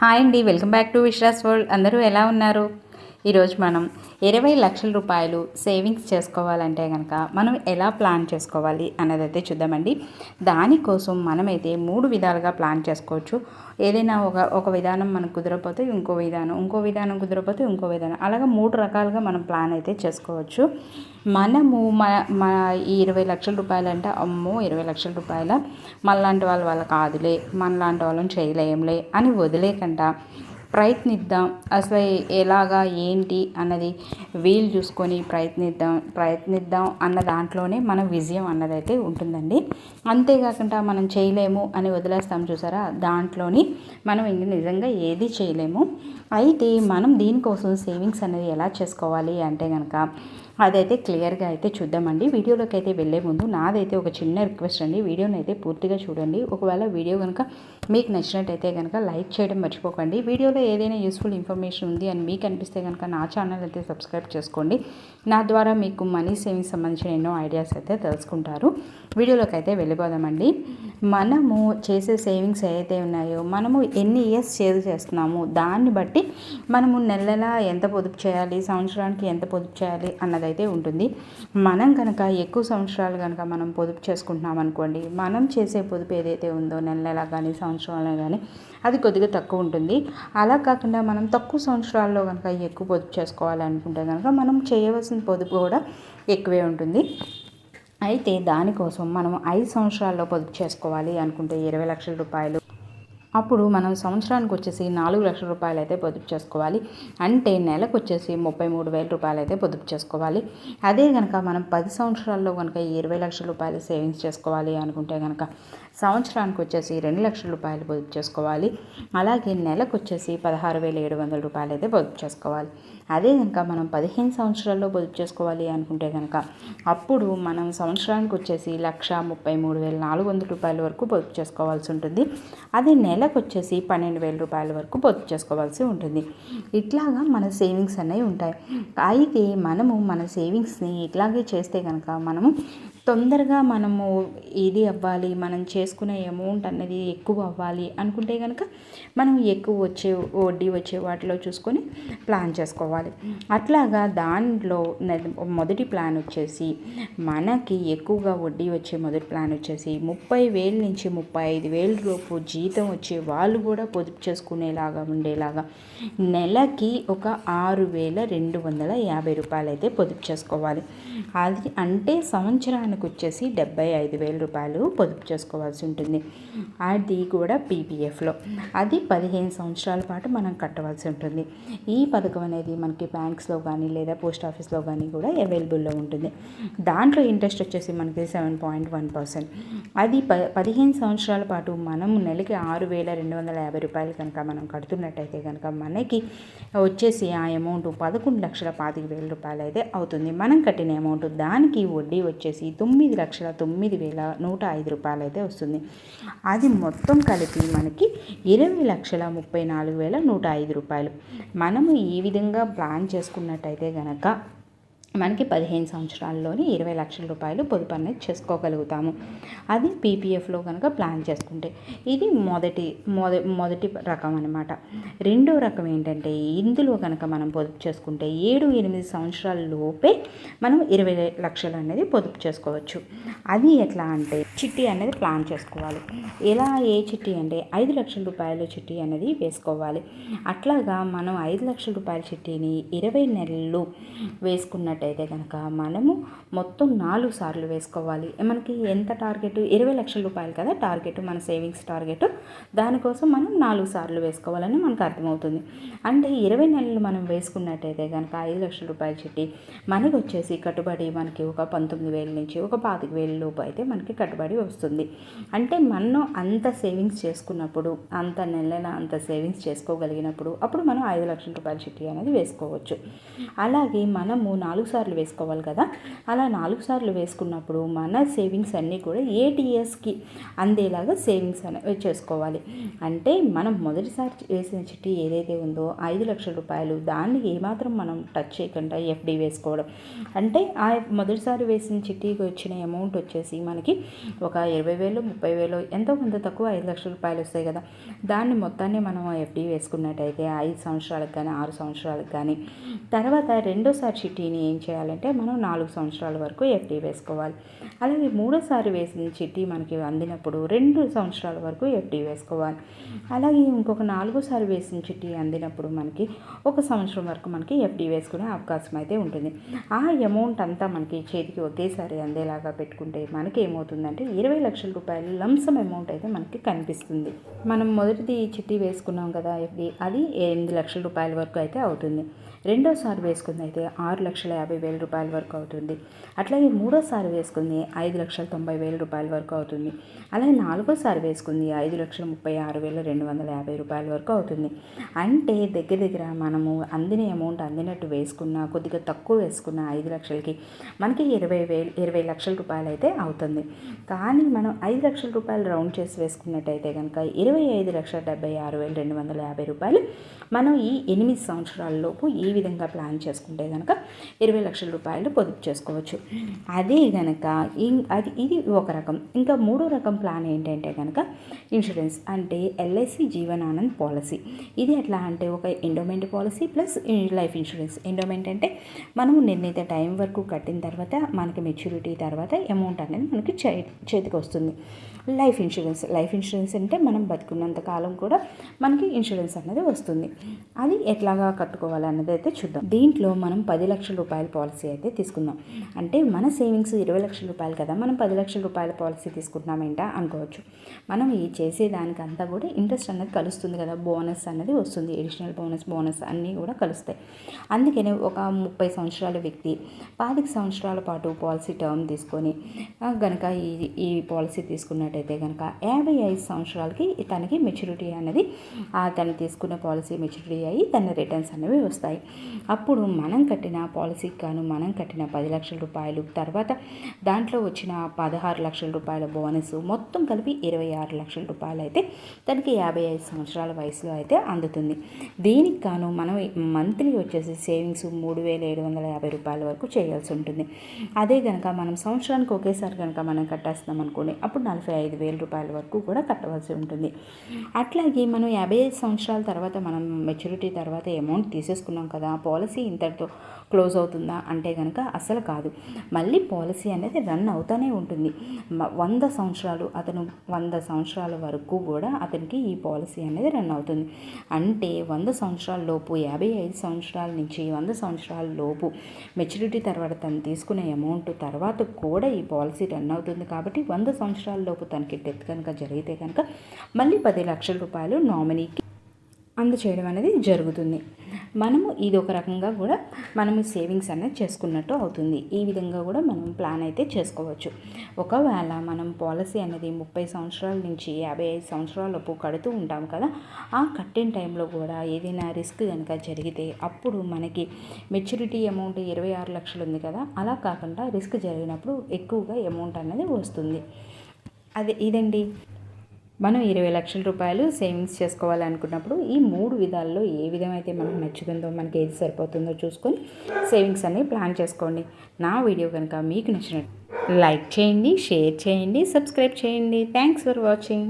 Hi అండి welcome back to విశ్రాస్ world. అందరూ ఎలా ఉన్నారు? ఈరోజు మనం ఇరవై లక్షల రూపాయలు సేవింగ్స్ చేసుకోవాలంటే కనుక మనం ఎలా ప్లాన్ చేసుకోవాలి అన్నదైతే చూద్దామండి. దానికోసం మనమైతే మూడు విధాలుగా ప్లాన్ చేసుకోవచ్చు. ఏదైనా ఒక ఒక విధానం మనకు కుదరకపోతే ఇంకో విధానం ఇంకో విధానం కుదరకపోతే ఇంకో విధానం. అలాగా మూడు రకాలుగా మనం ప్లాన్ అయితే చేసుకోవచ్చు. మనము మన ఈ ఇరవై లక్షల రూపాయలు అంటే అమ్మో ఇరవై లక్షల రూపాయల? మనలాంటి వాళ్ళ వాళ్ళ కాదులే మనలాంటి వాళ్ళని చేయలేంలే అని వదిలేకుండా ప్రయత్నిద్దాం. అసలు ఎలాగా ఏంటి అన్నది వీలు చూసుకొని ప్రయత్నిద్దాం ప్రయత్నిద్దాం అన్న దాంట్లోనే మన విజయం అన్నదైతే ఉంటుందండి. అంతేకాకుండా మనం చేయలేము అని వదిలేస్తాం చూసారా? దాంట్లోని మనం ఇంక నిజంగా ఏది చేయలేము. అయితే మనం దీనికోసం సేవింగ్స్ అనేది ఎలా చేసుకోవాలి అంటే కనుక అదైతే క్లియర్గా అయితే చూద్దామండి. వీడియోలోకి అయితే వెళ్ళే ముందు నాదైతే ఒక చిన్న రిక్వెస్ట్ అండి. వీడియోని అయితే పూర్తిగా చూడండి. ఒకవేళ వీడియో కనుక మీకు నచ్చినట్టయితే కనుక లైక్ చేయడం మర్చిపోకండి. వీడియోలో ఏదైనా యూస్ఫుల్ ఇన్ఫర్మేషన్ ఉంది అని మీకు అనిపిస్తే కనుక నా ఛానల్ అయితే సబ్స్క్రైబ్ చేసుకోండి. నా ద్వారా మీకు మనీ సేవింగ్స్ సంబంధించిన ఎన్నో ఐడియాస్ అయితే తెలుసుకుంటారు. వీడియోలోకి అయితే వెళ్ళిపోదామండి. మనము చేసే సేవింగ్స్ ఏదైతే ఉన్నాయో మనము ఎన్ని ఇయర్స్ సేవ్ చేస్తున్నాము దాన్ని బట్టి మనము నెల నెల ఎంత పొదుపు చేయాలి? సంవత్సరానికి ఎంత పొదుపు చేయాలి? అన్నదైతే ఉంటుంది. మనం కనుక ఎక్కువ సంవత్సరాలు కనుక మనం పొదుపు చేసుకుంటున్నాం అనుకోండి మనం చేసే పొదుపు ఏదైతే ఉందో నెల నెల కానీ సంవత్సరాలు కానీ అది కొద్దిగా తక్కువ ఉంటుంది. అలా కాకుండా మనం తక్కువ సంవత్సరాల్లో కనుక ఎక్కువ పొదుపు చేసుకోవాలనుకుంటే కనుక మనం చేయవలసిన పొదుపు కూడా ఎక్కువే ఉంటుంది. అయితే దానికోసం మనం ఐదు సంవత్సరాల్లో పొదుపు చేసుకోవాలి అనుకుంటే ఇరవై లక్షల రూపాయలు అప్పుడు మనం సంవత్సరానికి వచ్చేసి నాలుగు లక్షల రూపాయలు అయితే పొదుపు చేసుకోవాలి. అంటే నెలకు వచ్చేసి ముప్పై మూడు వేల రూపాయలు అయితే పొదుపు చేసుకోవాలి. అదే కనుక మనం పది సంవత్సరాల్లో కనుక ఇరవై లక్షల రూపాయలు సేవింగ్స్ చేసుకోవాలి అనుకుంటే కనుక సంవత్సరానికి వచ్చేసి రెండు లక్షల రూపాయలు పొదుపు చేసుకోవాలి. అలాగే నెలకు వచ్చేసి పదహారు వేల ఏడు వందల రూపాయలు అయితే పొదుపు చేసుకోవాలి. అదే కనుక మనం పదిహేను సంవత్సరాల్లో పొదుపు చేసుకోవాలి అనుకుంటే కనుక అప్పుడు మనం సంవత్సరానికి వచ్చేసి లక్ష ముప్పై మూడు వేల నాలుగు వందల రూపాయల వరకు పొదుపు చేసుకోవాల్సి ఉంటుంది. అదే నెలకు వచ్చేసి పన్నెండు వేల రూపాయల వరకు పొదుపు చేసుకోవాల్సి ఉంటుంది. ఇట్లాగా మన సేవింగ్స్ అనేవి ఉంటాయి. అయితే మనము మన సేవింగ్స్ని ఇట్లాగే చేస్తే కనుక మనము తొందరగా మనము ఇది అవ్వాలి మనం చేసుకునే అమౌంట్ అన్నది ఎక్కువ అవ్వాలి అనుకుంటే కనుక మనం ఎక్కువ వచ్చే వడ్డీ వచ్చే వాటిలో చూసుకొని ప్లాన్ చేసుకోవాలి. అట్లాగా దాంట్లో మొదటి ప్లాన్ వచ్చేసి మనకి ఎక్కువగా వడ్డీ వచ్చే మొదటి ప్లాన్ వచ్చేసి ముప్పై వేల నుంచి ముప్పై ఐదు వేల రూపు జీతం వచ్చే వాళ్ళు కూడా పొదుపు చేసుకునేలాగా ఉండేలాగా నెలకి ఒక ఆరు వేల రెండు వందల యాభై రూపాయలు అయితే పొదుపు చేసుకోవాలి. అది అంటే సంవత్సరానికి మనకు వచ్చేసి డెబ్బై ఐదు వేల రూపాయలు పొదుపు చేసుకోవాల్సి ఉంటుంది. అది కూడా పీపీఎఫ్లో. అది పదిహేను సంవత్సరాల పాటు మనం కట్టవలసి ఉంటుంది. ఈ పథకం అనేది మనకి బ్యాంక్స్లో కానీ లేదా పోస్ట్ ఆఫీస్లో కానీ కూడా అవైలబుల్లో ఉంటుంది. దాంట్లో ఇంట్రెస్ట్ వచ్చేసి మనకి సెవెన్ పాయింట్ వన్ పర్సెంట్. అది ప పదిహేను సంవత్సరాల పాటు మనం నెలకి ఆరు వేల రెండు వందల యాభై రూపాయలు కనుక మనం కడుతున్నట్టయితే కనుక మనకి వచ్చేసి ఆ అమౌంట్ పదకొండు లక్షల పాతిక వేల రూపాయలు అయితే అవుతుంది. మనం కట్టిన అమౌంట్ దానికి వడ్డీ వచ్చేసి తొమ్మిది లక్షల తొమ్మిది వేల నూట ఐదు రూపాయలు అయితే వస్తుంది. అది మొత్తం కలిపి మనకి ఇరవై లక్షల ముప్పై నాలుగు వేల నూట ఐదు రూపాయలు. మనము ఈ విధంగా ప్లాన్ చేసుకున్నట్టయితే కనుక మనకి పదిహేను సంవత్సరాల్లోని ఇరవై లక్షల రూపాయలు పొదుపు అనేది చేసుకోగలుగుతాము. అది పీపీఎఫ్లో కనుక ప్లాన్ చేసుకుంటే ఇది మొదటి మొద మొదటి రకం అనమాట రెండో రకం ఏంటంటే ఇందులో కనుక మనం పొదుపు చేసుకుంటే ఏడు ఎనిమిది సంవత్సరాల లోపే మనం ఇరవై లక్షలు అనేది పొదుపు చేసుకోవచ్చు. అది ఎట్లా అంటే చిట్టి అనేది ప్లాన్ చేసుకోవాలి. ఎలా ఏ చిట్టి అంటే ఐదు లక్షల రూపాయల చిట్టి అనేది వేసుకోవాలి. అట్లాగా మనం ఐదు లక్షల రూపాయల చిట్టిని ఇరవై నెలలు వేసుకున్నట్టు అయితే కనుక మనము మొత్తం నాలుగు సార్లు వేసుకోవాలి. మనకి ఎంత టార్గెట్? ఇరవై లక్షల రూపాయలు కదా టార్గెట్ మన సేవింగ్స్ టార్గెట్. దానికోసం మనం నాలుగు సార్లు వేసుకోవాలని మనకు అర్థమవుతుంది. అంటే ఇరవై నెలలు మనం వేసుకున్నట్టయితే కనుక ఐదు లక్షల రూపాయల చిట్టి మనకి వచ్చేసి కట్టుబడి మనకి ఒక పంతొమ్మిది వేల నుంచి ఒక పాతిక వేల లోపు అయితే మనకి కట్టుబడి వస్తుంది. అంటే మనం అంత సేవింగ్స్ చేసుకున్నప్పుడు అంత నెల అంత సేవింగ్స్ చేసుకోగలిగినప్పుడు అప్పుడు మనం ఐదు లక్షల రూపాయల చిట్టి అనేది వేసుకోవచ్చు. అలాగే మనము నాలుగు సార్లు వేసుకోవాలి కదా. అలా నాలుగు సార్లు వేసుకున్నప్పుడు మన సేవింగ్స్ అన్నీ కూడా ఏటీఎస్కి అందేలాగా సేవింగ్స్ అనే చేసుకోవాలి. అంటే మనం మొదటిసారి వేసిన చిట్టి ఏదైతే ఉందో ఐదు లక్షల రూపాయలు దాన్ని ఏమాత్రం మనం టచ్ చేయకుండా ఎఫ్డి వేసుకోవడం. అంటే ఆ మొదటిసారి వేసిన చిట్టీకి వచ్చిన అమౌంట్ వచ్చేసి మనకి ఒక ఇరవై వేలు ముప్పై వేలు ఎంతో కొంత తక్కువ ఐదు లక్షల రూపాయలు వస్తాయి కదా. దాన్ని మొత్తాన్ని మనం ఎఫ్డి వేసుకున్నట్టయితే ఐదు సంవత్సరాలకు కానీ ఆరు సంవత్సరాలకు కానీ తర్వాత రెండోసారి చిట్టీని ఏం ఏం చేయాలంటే మనం నాలుగు సంవత్సరాల వరకు ఎఫ్డీ వేసుకోవాలి. అలాగే మూడోసారి వేసిన చిట్టి మనకి అందినప్పుడు రెండు సంవత్సరాల వరకు ఎఫ్డీ వేసుకోవాలి. అలాగే ఇంకొక నాలుగోసారి వేసిన చిట్టి అందినప్పుడు మనకి ఒక సంవత్సరం వరకు మనకి ఎఫ్డీ వేసుకునే అవకాశం అయితే ఉంటుంది. ఆ అమౌంట్ అంతా మనకి చేతికి ఒకేసారి అందేలాగా పెట్టుకుంటే మనకి ఏమవుతుందంటే ఇరవై లక్షల రూపాయలు లంసం అమౌంట్ అయితే మనకి కనిపిస్తుంది. మనం మొదటిది చిట్టి వేసుకున్నాం కదా ఎఫ్డి అది ఎనిమిది లక్షల రూపాయల వరకు అయితే అవుతుంది. రెండోసారి వేసుకుంది అయితే ఆరు లక్షల యాభై వేల రూపాయల వరకు అవుతుంది. అట్లాగే మూడోసారి వేసుకుంది ఐదు లక్షల తొంభై వేల రూపాయల వరకు అవుతుంది. అలాగే నాలుగోసారి వేసుకుంది ఐదు లక్షల ముప్పై ఆరు వేల రెండు వందల యాభై రూపాయల వరకు అవుతుంది. అంటే దగ్గర దగ్గర మనము అందిన అమౌంట్ అందినట్టు వేసుకున్న కొద్దిగా తక్కువ వేసుకున్న ఐదు లక్షలకి మనకి ఇరవై వేలు ఇరవై లక్షల రూపాయలు అయితే అవుతుంది. కానీ మనం ఐదు లక్షల రూపాయలు రౌండ్ చేసి వేసుకున్నట్టయితే కనుక ఇరవై ఐదు లక్షల డెబ్బై ఆరు వేల రెండు వందల యాభై రూపాయలు మనం ఈ ఎనిమిది సంవత్సరాల లోపు ఈ విధంగా ప్లాన్ చేసుకుంటే కనుక ఇరవై లక్షల రూపాయలు పొదుపు చేసుకోవచ్చు. అదే కనుక అది ఇది ఒక రకం. ఇంకా మూడో రకం ప్లాన్ ఏంటంటే కనుక ఇన్సూరెన్స్ అంటే ఎల్ఐసి జీవనానంద్ పాలసీ. ఇది ఎట్లా అంటే ఒక endowment policy plus life insurance endowment అంటే మనము నిర్ణీత టైం వరకు కట్టిన తర్వాత మనకి మెచ్యూరిటీ తర్వాత అమౌంట్ అనేది మనకి చేతికి వస్తుంది. లైఫ్ ఇన్సూరెన్స్ లైఫ్ ఇన్సూరెన్స్ అంటే మనం బతుకున్నంత కాలం కూడా మనకి ఇన్సూరెన్స్ అనేది వస్తుంది. అది ఎట్లాగా కట్టుకోవాలి అన్నది అయితే చూద్దాం. దీంట్లో మనం పది లక్షల రూపాయలు పాలసీ అయితే తీసుకుందాం. అంటే మన సేవింగ్స్ ఇరవై లక్షల రూపాయలు కదా మనం పది లక్షల రూపాయల పాలసీ తీసుకుంటున్నామేంట అనుకోవచ్చు. మనం ఈ చేసేదానికంతా కూడా ఇంట్రెస్ట్ అనేది కలుస్తుంది కదా బోనస్ అనేది వస్తుంది ఎడిషనల్ బోనస్ బోనస్ అన్నీ కూడా కలుస్తాయి. అందుకనే ఒక ముప్పై సంవత్సరాల వ్యక్తి పాతిక సంవత్సరాల పాటు పాలసీ టర్మ్ తీసుకొని గనక ఈ ఈ పాలసీ తీసుకున్నట్టయితే కనుక యాభై ఐదు సంవత్సరాలకి తనకి మెచ్యూరిటీ అనేది తను తీసుకున్న పాలసీ మెచ్యూరిటీ అయ్యి తన రిటర్న్స్ అనేవి వస్తాయి. అప్పుడు మనం కట్టిన పాలసీకి గాను మనం కట్టిన పది లక్షల రూపాయలు. తర్వాత దాంట్లో వచ్చిన పదహారు లక్షల రూపాయల బోనస్ మొత్తం కలిపి ఇరవై ఆరు లక్షల రూపాయలు అయితే తనకి యాభై ఐదు సంవత్సరాల వయసులో అయితే అందుతుంది. దీనికి గాను మనం మంత్లీ వచ్చేసి సేవింగ్స్ మూడు వేల ఏడు వందల యాభై రూపాయల వరకు చేయాల్సి ఉంటుంది. అదే కనుక మనం సంవత్సరానికి ఒకేసారి కనుక మనం కట్టేస్తున్నాం అనుకోండి అప్పుడు నలభై ఐదు వేల రూపాయల వరకు కూడా కట్టవలసి ఉంటుంది. అట్లాగే మనం యాభై ఐదు సంవత్సరాల తర్వాత మనం మెచ్యూరిటీ తర్వాత అమౌంట్ తీసేసుకున్నాం కదా పాలసీ ఇంతటితో క్లోజ్ అవుతుందా అంటే కనుక అసలు కాదు. మళ్ళీ పాలసీ అనేది రన్ అవుతూనే ఉంటుంది. వంద సంవత్సరాలు అతను వంద సంవత్సరాల వరకు కూడా అతనికి ఈ పాలసీ అనేది రన్ అవుతుంది. అంటే వంద సంవత్సరాల లోపు యాభై ఐదు సంవత్సరాల నుంచి వంద సంవత్సరాల లోపు మెచ్యూరిటీ తర్వాత తను తీసుకునే అమౌంట్ తర్వాత కూడా ఈ పాలసీ రన్ అవుతుంది. కాబట్టి వంద సంవత్సరాల లోపు తనకి డెత్ కనుక జరిగితే కనుక మళ్ళీ పది లక్షల రూపాయలు నామినీకి అందచేయడం అనేది జరుగుతుంది. మనము ఇది ఒక రకంగా కూడా మనము సేవింగ్స్ అనేది చేసుకున్నట్టు అవుతుంది. ఈ విధంగా కూడా మనం ప్లాన్ అయితే చేసుకోవచ్చు. ఒకవేళ మనం పాలసీ అనేది ముప్పై సంవత్సరాల నుంచి యాభై ఐదు సంవత్సరాలపు కడుతూ ఉంటాం కదా ఆ కట్టిన టైంలో కూడా ఏదైనా రిస్క్ కనుక జరిగితే అప్పుడు మనకి మెచ్యూరిటీ అమౌంట్ ఇరవై ఆరు లక్షలు ఉంది కదా అలా కాకుండా రిస్క్ జరిగినప్పుడు ఎక్కువగా అమౌంట్ అనేది వస్తుంది. అదే ఇదండి. మనం ఇరవై లక్షల రూపాయలు సేవింగ్స్ చేసుకోవాలనుకున్నప్పుడు ఈ మూడు విధాల్లో ఏ విధమైతే మనకు నచ్చుతుందో మనకి ఏది సరిపోతుందో చూసుకొని సేవింగ్స్ అనేవి ప్లాన్ చేసుకోండి. నా వీడియో కనుక మీకు నచ్చినట్టు లైక్ చేయండి షేర్ చేయండి సబ్స్క్రైబ్ చేయండి. Thanks for watching